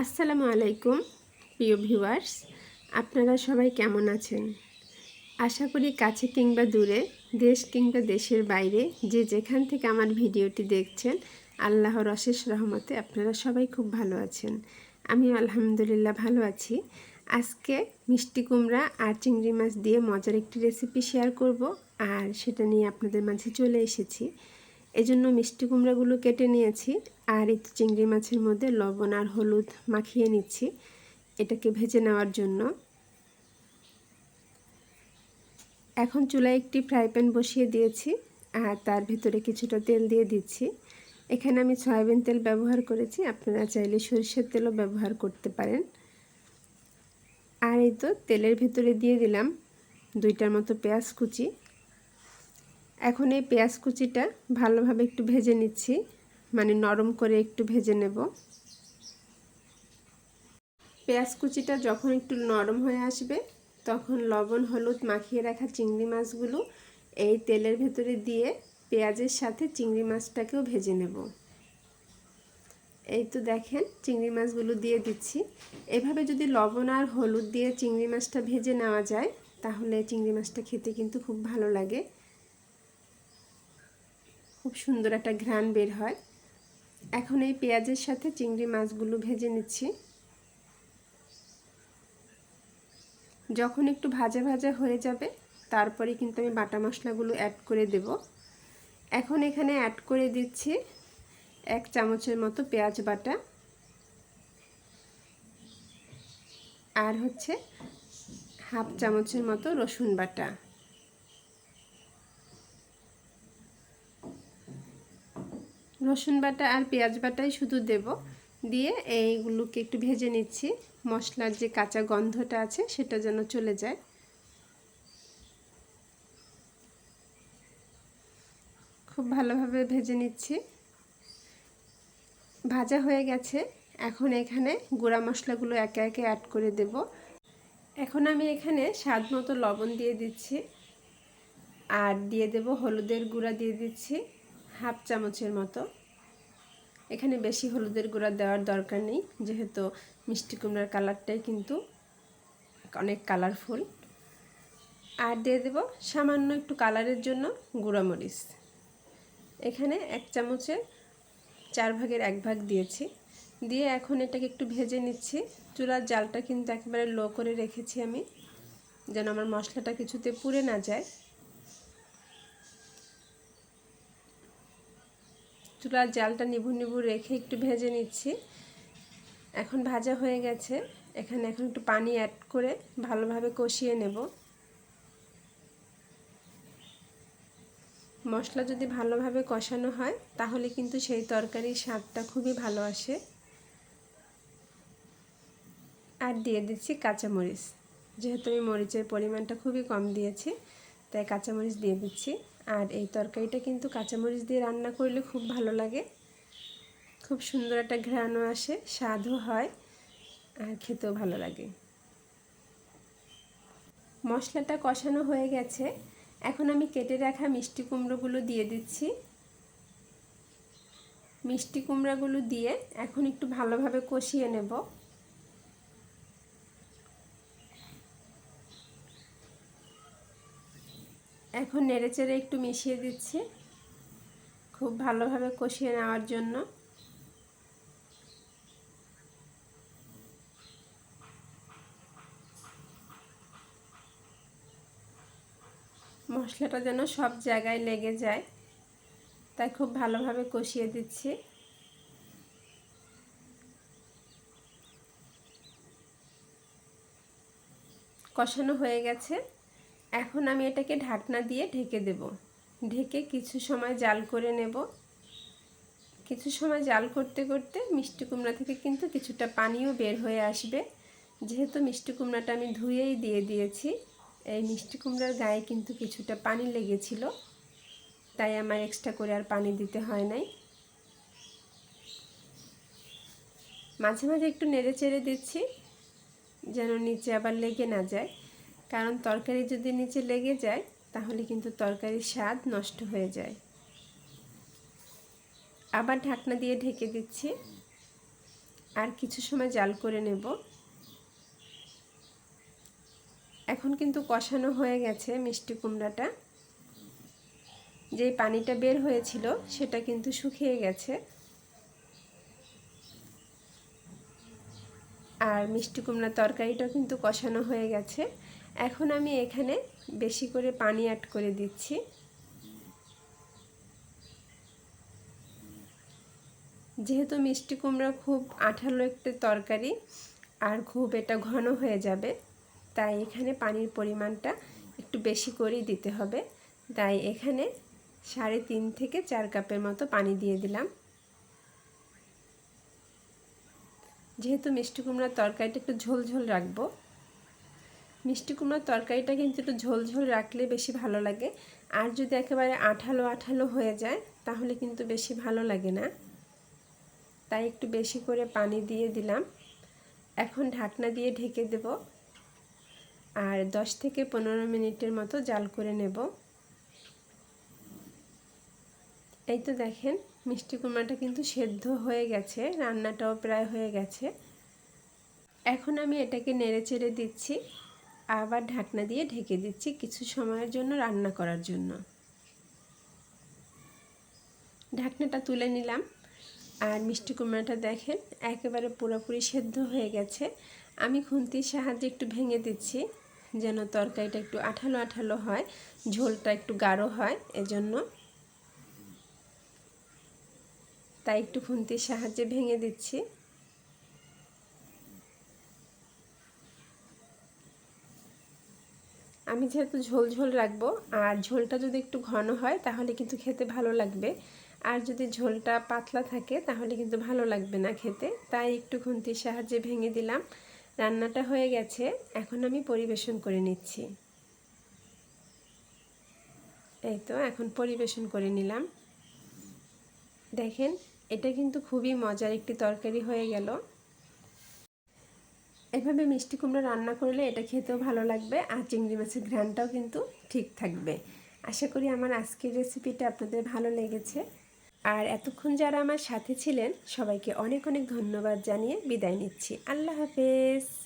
আসসালামু আলাইকুম, প্রিয় ভিউয়ার্স। আপনারা সবাই কেমন আছেন? আশা করি কাছে কিংবা দূরে, দেশ কিংবা দেশের বাইরে, যে যেখান থেকে আমার ভিডিওটি দেখছেন, আল্লাহর অশেষ রহমতে আপনারা সবাই খুব ভালো আছেন। আমি আলহামদুলিল্লাহ ভালো আছি। আজকে মিষ্টি কুমড়া আর চিংড়ি মাছ দিয়ে মজার একটি রেসিপি শেয়ার করব, আর সেটা নিয়ে আপনাদের মাঝে চলে এসেছি। এজন্য মিষ্টি কুমড়াগুলো কেটে নিয়েছি। আর এই চিংড়ি মাছের মধ্যে লবণ আর হলুদ মাখিয়ে নিচ্ছি এটাকে ভেজে নেওয়ার জন্য। এখন চুলায় একটি ফ্রাই প্যান বসিয়ে দিয়েছি আর তার ভিতরে কিছুটা তেল দিয়ে দিচ্ছি। এখানে আমি সয়াবিন তেল ব্যবহার করেছি, আপনারা চাইলে সরিষার তেলও ব্যবহার করতে পারেন। আর এই তো তেলের ভিতরে দিয়ে দিলাম দুইটার মতো পেঁয়াজ কুচি। এখন এই পেঁয়াজ কুচিটা ভালোভাবে একটু ভেজে নিচ্ছি। মানে নরম করে একটু ভেজে নেব। পেঁয়াজ কুচিটা যখন একটু নরম হয়ে আসবে, তখন লবণ, হলুদ মাখিয়ে রাখা চিংড়ি মাছগুলো এই তেলের ভেতরে দিয়ে পেঁয়াজের সাথে চিংড়ি মাছটাকেও ভেজে নেব। এই তো দেখেন চিংড়ি মাছগুলো দিয়ে দিচ্ছি। এভাবে যদি লবণ আর হলুদ দিয়ে চিংড়ি মাছটা ভেজে নেওয়া যায়, তাহলে চিংড়ি মাছটা খেতে কিন্তু খুব ভালো লাগে। খুব সুন্দর একটা ঘ্রাণ বের হয়। এখন এই পেঁয়াজের সাথে চিংড়ি মাছগুলো ভেজে নিচ্ছি। যখন একটু ভাজা ভাজা হয়ে যাবে, তারপরে কিন্তু আমি বাটা মশলাগুলো অ্যাড করে দেব। এখন এখানে অ্যাড করে দিচ্ছি এক চামচের মতো পেঁয়াজ বাটা। আর হচ্ছে হাফ চামচের মতো রসুন বাটা। রসুন বাটা আর পেঁয়াজ বাটাই শুধু দেব। দিয়ে এইগুলোকে একটু ভেজে নিচ্ছি। মশলার যে কাঁচা গন্ধটা আছে, সেটা যেন চলে যায়। খুব ভালোভাবে ভেজে নিচ্ছি। ভাজা হয়ে গেছে। এখন এখানে গুঁড়া মশলাগুলো একে একে অ্যাড করে দেব। এখন আমি এখানে স্বাদ মতো লবণ দিয়ে দিচ্ছি। আর দিয়ে দেব হলুদের গুঁড়া দিয়ে দিচ্ছি। হাফ চামচের মতো। এখানে বেশি হলুদের গুঁড়া দেওয়ার দরকার নেই, যেহেতু মিষ্টি কুমড়ার কালারটাই কিন্তু অনেক কালারফুল আর দিয়ে দেব সামান্য একটু কালারের জন্য গুঁড়ামরিচ। এখানে এক চামচে চার ভাগের এক ভাগ দিয়েছি। দিয়ে এখন এটাকে একটু ভেজে নিচ্ছি। চুলার জালটা কিন্তু একেবারে লো করে রেখেছি আমি, যেন আমার মশলাটা কিছুতে পুড়ে না যায়। চুলার জালটা নিভু নিভু রেখে একটু ভেজে নিচ্ছি। এখন ভাজা হয়ে গেছে। এখানে এখন একটু পানি অ্যাড করে ভালোভাবে কষিয়ে নেব। মশলা যদি ভালোভাবে কষানো হয়, তাহলে কিন্তু সেই তরকারির স্বাদটা খুবই ভালো আসে। আর দিয়ে দিচ্ছি কাঁচামরিচ। যেহেতু আমি মরিচের পরিমাণটা খুবই কম দিয়েছি, তাই কাঁচামরিচ দিয়ে দিচ্ছি। আর এই তরকারিটা কিন্তু কাঁচামরিচ দিয়ে রান্না করলে খুব ভালো লাগে। খুব সুন্দর একটা ঘ্রাণও আসে, স্বাদও হয় আর খেতেও ভালো লাগে। মশলাটা কষানো হয়ে গেছে। এখন আমি কেটে রাখা মিষ্টি কুমড়োগুলো দিয়ে দিচ্ছি। মিষ্টি কুমড়াগুলো দিয়ে এখন একটু ভালোভাবে কষিয়ে নেব। এখন নেড়েচেড়ে একটু মিশিয়ে দিচ্ছি খুব ভালোভাবে কষিয়ে নেওয়ার জন্য। মশলাটা যেন সব জায়গায় লেগে যায়, তাই খুব ভালোভাবে কষিয়ে দিচ্ছি। কষানো হয়ে গেছে। এখন আমি এটাকে ঢাকনা দিয়ে ঢেকে দেব। ঢেকে কিছু সময় জাল করে নেব। কিছু সময় জাল করতে করতে মিষ্টি কুমড়া থেকে কিন্তু কিছুটা পানিও বের হয়ে আসবে। যেহেতু মিষ্টি কুমড়াটা আমি ধুয়েই দিয়ে দিয়েছি, এই মিষ্টি কুমড়ার গায়ে কিন্তু কিছুটা পানি লেগেছিল, তাই আমার এক্সট্রা করে আর পানি দিতে হয় নাই। মাঝে মাঝে একটু নেড়ে চেড়ে দিচ্ছি, যেন নিচে আবার লেগে না যায়। কারণ তরকারি যদি নিচে লেগে যায়, তাহলে কিন্তু তরকারির স্বাদ নষ্ট হয়ে যায়। আবার ঢাকনা দিয়ে ঢেকে দিচ্ছি। আর কিছু সময় জাল করে নেব। এখন কিন্তু কষানো হয়ে গেছে মিষ্টি কুমড়াটা। যে পানিটা বের হয়েছিল, সেটা কিন্তু শুকিয়ে গেছে। আর মিষ্টি কুমড়ার তরকারিটাও কিন্তু কষানো হয়ে গেছে। এখন আমি এখানে বেশি করে পানি অ্যাড করে দিচ্ছি। যেহেতু মিষ্টি কুমড়া খুব আঠালো একটা তরকারি আর খুব এটা ঘন হয়ে যাবে, তাই এখানে পানির পরিমাণটা একটু বেশি করেই দিতে হবে। তাই এখানে সাড়ে তিন থেকে চার কাপের মতো পানি দিয়ে দিলাম। যেহেতু মিষ্টি কুমড়ার তরকারিটা একটু ঝোল ঝোল রাখব মিষ্টি কুমড়ার তরকারিটা কিন্তু একটু ঝোল ঝোল রাখলে বেশি ভালো লাগে। আর যদি একেবারে আঠালো আঠালো হয়ে যায়, তাহলে কিন্তু বেশি ভালো লাগে না। তাই একটু বেশি করে পানি দিয়ে দিলাম। এখন ঢাকনা দিয়ে ঢেকে দেব। আর দশ থেকে পনেরো মিনিটের মতো জাল করে নেব। এই তো দেখেন, মিষ্টি কুমড়াটা কিন্তু সেদ্ধ হয়ে গেছে, রান্নাটাও প্রায় হয়ে গেছে। এখন আমি এটাকে নেড়ে চেড়ে দিচ্ছি। আবার ঢাকনা দিয়ে ঢেকে দিচ্ছি কিছু সময়ের জন্য রান্না করার জন্য। ঢাকনাটা তুলে নিলাম। আর মিষ্টি কুমড়াটা দেখেন, একেবারে পুরোপুরি সেদ্ধ হয়ে গেছে। আমি খুন্তির সাহায্যে একটু ভেঙে দিচ্ছি, যেন তরকারিটা একটু আঠালো আঠালো হয়, ঝোলটা একটু গাঢ় হয়, এজন্য। তাই একটু খুন্তির সাহায্যে ভেঙে দিচ্ছি। আমি যেহেতু ঝোল ঝোল রাখব, আর ঝোলটা যদি একটু ঘন হয় তাহলে কিন্তু খেতে ভালো লাগবে। আর যদি ঝোলটা পাতলা থাকে তাহলে কিন্তু ভালো লাগবে না খেতে। তাই একটু খুন্তির সাহায্যে ভেঙে দিলাম। রান্নাটা হয়ে গেছে। এখন আমি পরিবেশন করে নিচ্ছি। এই তো, এখন পরিবেশন করে নিলাম। দেখেন, এটা কিন্তু খুবই মজার একটি তরকারি হয়ে গেল। এভাবে মিষ্টি কুমড়ো রান্না করলে এটা খেতেও ভালো লাগবে আর চিংড়ি মাছের ঘ্রানটাও কিন্তু ঠিক থাকবে। আশা করি আমার আজকের রেসিপিটা আপনাদের ভালো লেগেছে। আর এতক্ষণ যারা আমার সাথে ছিলেন, সবাইকে অনেক অনেক ধন্যবাদ জানিয়ে বিদায় নিচ্ছি। আল্লাহ হাফেজ।